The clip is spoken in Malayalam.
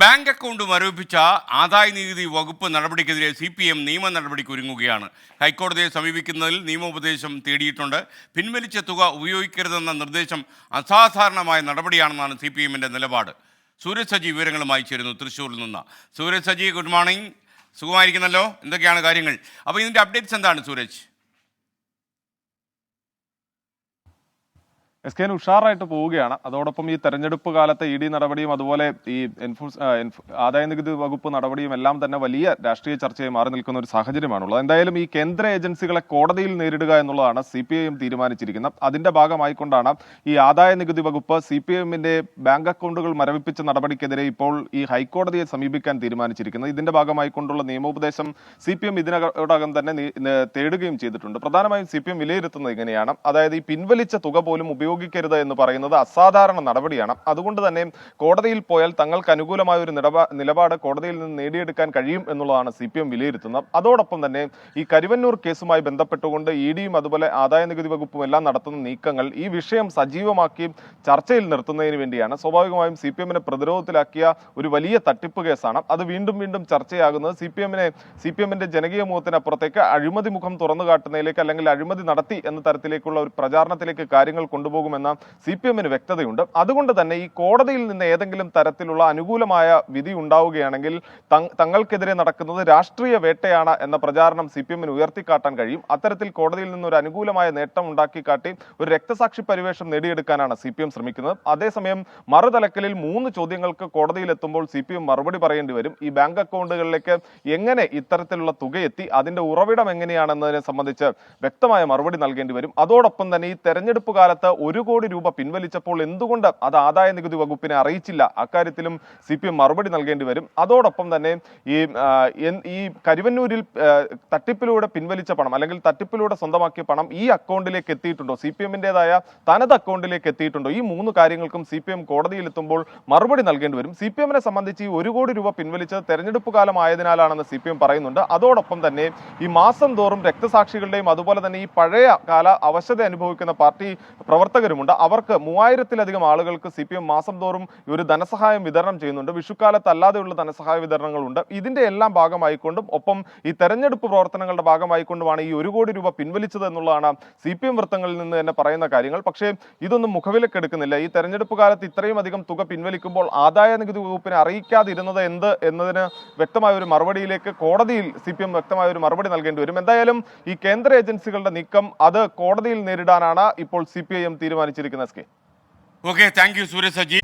ബാങ്ക് അക്കൗണ്ട് മരവിപ്പിച്ച ആദായ നികുതി വകുപ്പ് നടപടിക്കെതിരെ സി പി എം നിയമ നടപടിക്ക് ഒരുങ്ങുകയാണ്. ഹൈക്കോടതിയെ സമീപിക്കുന്നതിൽ നിയമോപദേശം തേടിയിട്ടുണ്ട്. പിൻവലിച്ച തുക ഉപയോഗിക്കരുതെന്ന നിർദ്ദേശം അസാധാരണമായ നടപടിയാണെന്നാണ് സി പി എമ്മിന്റെ നിലപാട്. സൂരജ് സജി വിവരങ്ങളുമായി ചേരുന്നു തൃശ്ശൂരിൽ നിന്ന്. സൂരജ് സജി ഗുഡ് മോർണിംഗ് സുഖമായിരിക്കുന്നല്ലോ? എന്തൊക്കെയാണ് കാര്യങ്ങൾ? അപ്പോൾ ഇതിന്റെ അപ്ഡേറ്റ്സ് എന്താണ് സൂരജ്? എസ് കെ ഉഷാറായിട്ട് പോവുകയാണ്. അതോടൊപ്പം ഈ തെരഞ്ഞെടുപ്പ് കാലത്തെ ഇ ഡി നടപടിയും അതുപോലെ ഈ എൻഫോഴ്സ് ആദായ നികുതി വകുപ്പ് നടപടിയും എല്ലാം തന്നെ വലിയ രാഷ്ട്രീയ ചർച്ചയായി മാറി നിൽക്കുന്ന ഒരു സാഹചര്യമാണുള്ളത്. എന്തായാലും ഈ കേന്ദ്ര ഏജൻസികളെ കോടതിയിൽ നേരിടുക എന്നുള്ളതാണ് സി പി ഐ എം തീരുമാനിച്ചിരിക്കുന്നത്. അതിന്റെ ഭാഗമായിക്കൊണ്ടാണ് ഈ ആദായ നികുതി വകുപ്പ് സി പി എമ്മിന്റെ ബാങ്ക് അക്കൗണ്ടുകൾ മരവിപ്പിച്ച നടപടിക്കെതിരെ ഇപ്പോൾ ഈ ഹൈക്കോടതിയെ സമീപിക്കാൻ തീരുമാനിച്ചിരിക്കുന്നത്. ഇതിന്റെ ഭാഗമായിക്കൊണ്ടുള്ള നിയമോപദേശം സി പി എം ഇതിനകം തന്നെ തേടുകയും ചെയ്തിട്ടുണ്ട്. പ്രധാനമായും സി പി എം വിലയിരുത്തുന്നത് ഇങ്ങനെയാണ്. അതായത് ഈ പിൻവലിച്ച തുക പോലും ഉപയോഗിക്കരുത് എന്ന് പറയുന്നത് അസാധാരണ നടപടിയാണ്. അതുകൊണ്ട് തന്നെ കോടതിയിൽ പോയാൽ തങ്ങൾക്ക് അനുകൂലമായ ഒരു നിലപാ- നിലപാട് കോടതിയിൽ നിന്ന് നേടിയെടുക്കാൻ കഴിയും എന്നുള്ളതാണ് സി പി എം വിലയിരുത്തുന്നത്. അതോടൊപ്പം തന്നെ ഈ കരുവന്നൂർ കേസുമായി ബന്ധപ്പെട്ടുകൊണ്ട് ഇ ഡിയും അതുപോലെ ആദായ നികുതി വകുപ്പും എല്ലാം നടത്തുന്ന നീക്കങ്ങൾ ഈ വിഷയം സജീവമാക്കി ചർച്ചയിൽ നിർത്തുന്നതിന് വേണ്ടിയാണ്. സ്വാഭാവികമായും സി പി എമ്മിനെ പ്രതിരോധത്തിലാക്കിയ ഒരു വലിയ തട്ടിപ്പ് കേസാണ്. അത് വീണ്ടും വീണ്ടും ചർച്ചയാകുന്നത് സി പി എമ്മിനെ സി പി എമ്മിന്റെ ജനകീയ മുഖത്തിനപ്പുറത്തേക്ക് അഴിമതി മുഖം തുറന്നു കാട്ടുന്നതിലേക്ക് അല്ലെങ്കിൽ അഴിമതി നടത്തി എന്ന തരത്തിലേക്കുള്ള ഒരു പ്രചാരണത്തിലേക്ക് കാര്യങ്ങൾ കൊണ്ടുപോകുമെന്ന സി പി എമ്മിന് വ്യക്തതയുണ്ട്. അതുകൊണ്ട് തന്നെ ഈ കോടതിയിൽ നിന്ന് ഏതെങ്കിലും തരത്തിലുള്ള അനുകൂലമായ വിധി ഉണ്ടാവുകയാണെങ്കിൽ തങ്ങൾക്കെതിരെ നടക്കുന്നത് രാഷ്ട്രീയ വേട്ടയാണ് എന്ന പ്രചാരണം സി പി എമ്മിന് ഉയർത്തിക്കാട്ടാൻ കഴിയും. അത്തരത്തിൽ കോടതിയിൽ നിന്ന് ഒരു അനുകൂലമായ നേട്ടം ഉണ്ടാക്കിക്കാട്ടി ഒരു രക്തസാക്ഷി പരിവേഷം നേടിയെടുക്കാനാണ് സി പി എം ശ്രമിക്കുന്നത്. അതേസമയം മറുതലക്കലിൽ മൂന്ന് ചോദ്യങ്ങൾക്ക് കോടതിയിൽ എത്തുമ്പോൾ സി പി എം മറുപടി പറയേണ്ടി വരും. ഈ ബാങ്ക് അക്കൗണ്ടുകളിലേക്ക് എങ്ങനെ ഇത്തരത്തിലുള്ള തുക എത്തി അതിന്റെ ഉറവിടം എങ്ങനെയാണെന്നതിനെ സംബന്ധിച്ച് വ്യക്തമായ മറുപടി നൽകേണ്ടി വരും. അതോടൊപ്പം തന്നെ ഈ തെരഞ്ഞെടുപ്പ് കാലത്ത് ഒരു കോടി രൂപ പിൻവലിച്ചപ്പോൾ എന്തുകൊണ്ട് അത് ആദായ നികുതി വകുപ്പിനെ അറിയിച്ചില്ല? അക്കാര്യത്തിലും സി പി എം മറുപടി നൽകേണ്ടി വരും. അതോടൊപ്പം തന്നെ ഈ ഈ കരുവന്നൂരിൽ തട്ടിപ്പിലൂടെ പിൻവലിച്ച പണം അല്ലെങ്കിൽ തട്ടിപ്പിലൂടെ സ്വന്തമാക്കിയ പണം ഈ അക്കൗണ്ടിലേക്ക് എത്തിയിട്ടുണ്ടോ? സി പി എമ്മിന്റെതായ തനത് അക്കൗണ്ടിലേക്ക് എത്തിയിട്ടുണ്ടോ? ഈ മൂന്ന് കാര്യങ്ങൾക്കും സി പി എം കോടതിയിൽ എത്തുമ്പോൾ മറുപടി നൽകേണ്ടി വരും. സി പി എമ്മിനെ സംബന്ധിച്ച് ഈ ഒരു കോടി രൂപ പിൻവലിച്ചത് തെരഞ്ഞെടുപ്പ് കാലമായതിനാലാണെന്ന് സി പി എം പറയുന്നുണ്ട്. അതോടൊപ്പം തന്നെ ഈ മാസം തോറും രക്തസാക്ഷികളുടെയും അതുപോലെ തന്നെ ഈ പഴയ കാല അവശത അനുഭവിക്കുന്ന പാർട്ടി പ്രവർത്തകരുമുണ്ട് അവർക്ക് മൂവായിരത്തിലധികം ആളുകൾക്ക് സി പി എം മാസം തോറും ഒരു ധനസഹായം വിതരണം ചെയ്യുന്നുണ്ട്. വിഷുക്കാലത്ത് അല്ലാതെയുള്ള ധനസഹായ വിതരണങ്ങളുണ്ട്. ഇതിന്റെ എല്ലാം ഭാഗമായിക്കൊണ്ടും ഒപ്പം ഈ തെരഞ്ഞെടുപ്പ് പ്രവർത്തനങ്ങളുടെ ഭാഗമായിക്കൊണ്ടുമാണ് ഈ ഒരു കോടി രൂപ പിൻവലിച്ചത് എന്നുള്ളതാണ് സി പി എം വൃത്തങ്ങളിൽ നിന്ന് തന്നെ പറയുന്ന കാര്യങ്ങൾ. പക്ഷേ ഇതൊന്നും മുഖവിലക്കെടുക്കുന്നില്ല ഈ തെരഞ്ഞെടുപ്പ് കാലത്ത് ഇത്രയും അധികം തുക പിൻവലിക്കുമ്പോൾ ആദായ നികുതി വകുപ്പിനെ അറിയിക്കാതിരുന്നത് എന്ത് എന്നതിന് വ്യക്തമായ ഒരു മറുപടിയിലേക്ക് കോടതിയിൽ സി പി എം വ്യക്തമായ ഒരു മറുപടി നൽകേണ്ടി വരും. എന്തായാലും ഈ കേന്ദ്ര ഏജൻസികളുടെ നീക്കം അത് കോടതിയിൽ നേരിടാനാണ് ഇപ്പോൾ സി പി ഐ എം തീരുമാനിച്ചിരിക്കുന്നത് S K okay thank you Sooraj Saji